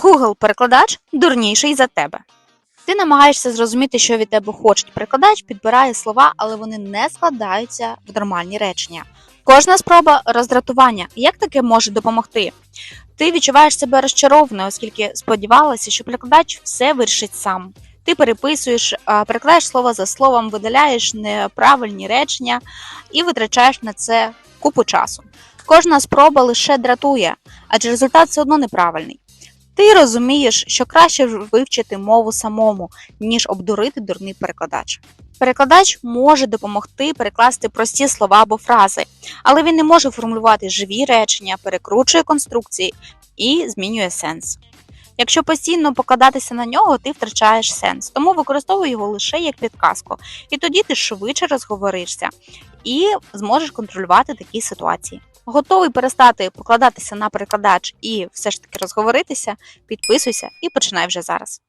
Google перекладач дурніший за тебе. Ти намагаєшся зрозуміти, що від тебе хочуть. Перекладач підбирає слова, але вони не складаються в нормальні речення. Кожна спроба роздратування. Як таке може допомогти? Ти відчуваєш себе розчарованою, оскільки сподівалася, що перекладач все вирішить сам. Ти переписуєш, перекладаєш слово за словом, видаляєш неправильні речення і витрачаєш на це купу часу. Кожна спроба лише дратує, адже результат все одно неправильний. Ти розумієш, що краще вивчити мову самому, ніж обдурити дурний перекладач. Перекладач може допомогти перекласти прості слова або фрази, але він не може формулювати живі речення, перекручує конструкції і змінює сенс. Якщо постійно покладатися на нього, ти втрачаєш сенс, тому використовуй його лише як підказку, і тоді ти швидше розговоришся і зможеш контролювати такі ситуації. Готовий перестати покладатися на перекладач і все ж таки розговоритися, підписуйся і починай вже зараз.